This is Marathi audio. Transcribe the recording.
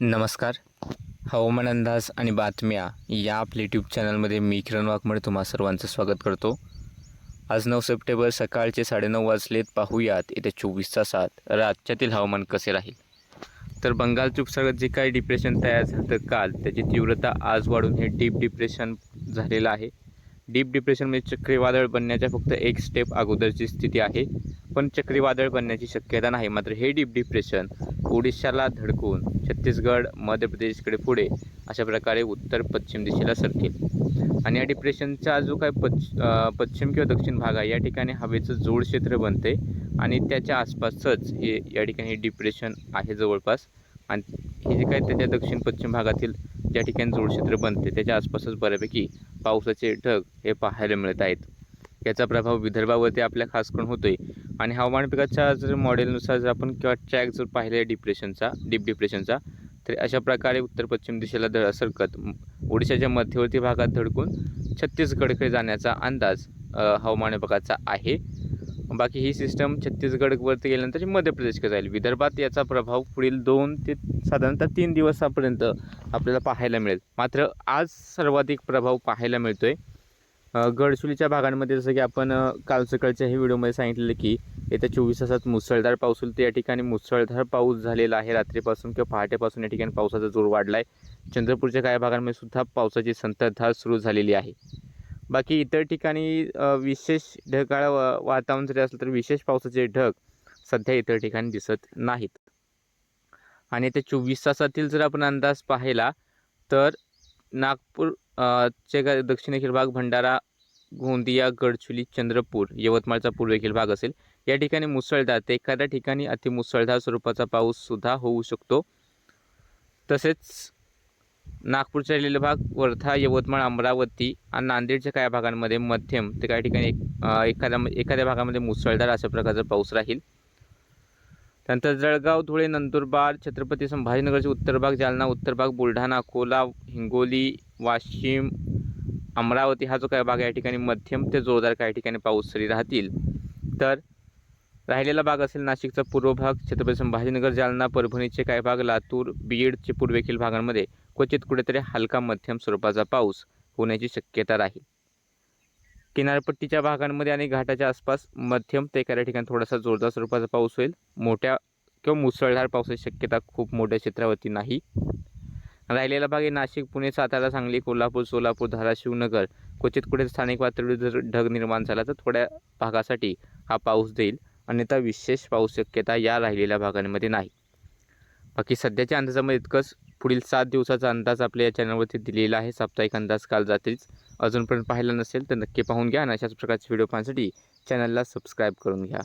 नमस्कार. हवामान अंदाज आणि बातम्या या आपल्या यूट्यूब चॅनलमध्ये मी किरण वाघमळे तुम्हा सर्वांचं स्वागत करतो. आज नऊ सप्टेंबर सकाळचे साडेनऊ वाजलेत पाहूयात येत्या चोवीस तासात राज्यातील हवामान कसे राहील. तर बंगालच्या उपसागरात जे काही डिप्रेशन तयार झालं काल त्याची तीव्रता आज वाढून हे डीप डिप्रेशन झालेलं आहे. डीप डिप्रेशनमध्ये म्हणजे चक्रीवादळ बनण्याच्या फक्त एक स्टेप अगोदरची स्थिती आहे. पण चक्रीवादळ बनण्याची शक्यता नाही मात्र हे डीप डिप्रेशन ओडिशाला धडकून छत्तीसगड मध्य प्रदेशकडे पुढे अशा प्रकारे उत्तर पश्चिम दिशेला सरकेल आणि या डिप्रेशनचा जो काही पश्च पश्चिम किंवा दक्षिण भाग आहे या ठिकाणी हवेचं जोड क्षेत्र बनते आणि त्याच्या आसपासच हे या ठिकाणी डिप्रेशन आहे जवळपास. आणि हे जे काही त्याच्या दक्षिण पश्चिम भागातील ज्या ठिकाणी जोड क्षेत्र बनते त्याच्या आसपासच बऱ्यापैकी पावसाचे ढग हे पाहायला मिळत आहेत. याचा प्रभाव विदर्भावरती आपल्या खास करून आहे आणि हवामान पिकाच्या जर मॉडेलनुसार जर आपण किंवा ट्रॅक जर पाहिलं डिप्रेशनचा डीप डिप्रेशनचा तर अशा प्रकारे उत्तर पश्चिम दिशेला धड सरकत ओडिशाच्या मध्यवर्ती भागात धडकून छत्तीसगडकडे जाण्याचा अंदाज हवामान विभागाचा आहे. बाकी ही सिस्टम छत्तीसगडवरती गेल्यानंतर मध्य प्रदेशकडे जाईल. विदर्भात याचा प्रभाव पुढील दोन ते साधारणतः तीन दिवसापर्यंत आपल्याला पाहायला मिळेल. मात्र आज सर्वाधिक प्रभाव पाहायला मिळतो आहे गडचुलीच्या भागांमध्ये जसं की आपण काल सकाळच्या हे व्हिडिओमध्ये सांगितलेलं की येत्या चोवीस तासात मुसळधार पाऊस होईल. तर या ठिकाणी मुसळधार पाऊस झालेला आहे रात्रीपासून किंवा पहाटेपासून या ठिकाणी पावसाचा जोर वाढला आहे चंद्रपूरच्या काही भागांमध्ये सुद्धा पावसाची संततधार सुरू झालेली आहे. बाकी इतर ठिकाणी विशेष ढगाळ वा- वातावरण जरी असलं तर विशेष पावसाचे ढग सध्या इतर ठिकाणी दिसत नाहीत. आणि त्या चोवीस तासातील जर आपण अंदाज पाहिला तर नागपूर चे गा- दक्षिणेकडील भाग भंडारा गोंदिया गडचुली चंद्रपूर यवतमाळचा पूर्वेकडील भाग असेल. या ठिकाणी मुसळधार ते एखाद्या ठिकाणी अतिमुसळधार स्वरूपाचा पाऊससुद्धा होऊ शकतो. तसेच नागपूरच्या राहिलेला भाग वर्धा यवतमाळ अमरावती आणि नांदेडच्या काही भागांमध्ये मध्यम ते काही ठिकाणी एक- एखाद्या एखाद्या भागामध्ये मुसळधार अशा प्रकारचा पाऊस राहील. त्यानंतर जळगाव धुळे नंदुरबार छत्रपती संभाजीनगरचे उत्तर भाग जालना उत्तर भाग बुलढाणा अकोला हिंगोली वाशिम अमरावती हा जो काही भाग या ठिकाणी मध्यम ते जोरदार काही ठिकाणी पाऊस सरी राहतील. तर राहिलेला भाग असेल नाशिकचा पूर्व भाग छत्रपती संभाजीनगर जालना परभणीचे काही भाग लातूर बीडचे पूर्वेखील भागांमध्ये क्वचित कुठेतरी हलका मध्यम स्वरूपाचा पाऊस होण्याची शक्यता राहील. किनारपट्टीच्या भागांमध्ये आणि घाटाच्या आसपास मध्यम ते एखाद्या ठिकाणी थोडासा जोरदार स्वरूपाचा पाऊस होईल. मोठ्या किंवा मुसळधार पावसाची शक्यता खूप मोठ्या क्षेत्रावरती नाही. राहिलेला भाग आहे नाशिक पुणे सातारा सांगली कोल्हापूर सोलापूर धाराशिव नगर. क्वचित कुठे स्थानिक पातळीवर जर ढग निर्माण झाला तर थोड्या भागासाठी हा पाऊस देईल. अन्यथा विशेष पाऊस शक्यता या राहिलेल्या भागांमध्ये नाही. बाकी सध्याच्या अंदाजामध्ये इतकंच पुढील सात दिवसाचा अंदाज आपल्या या चॅनलवरती दिलेला आहे. साप्ताहिक अंदाज काल रात्रीच अजूनपर्यंत पाहिला नसेल तर नक्की पाहून घ्या आणि अशाच प्रकारचे व्हिडिओ पाहण्यासाठी चॅनलला सबस्क्राईब करून घ्या.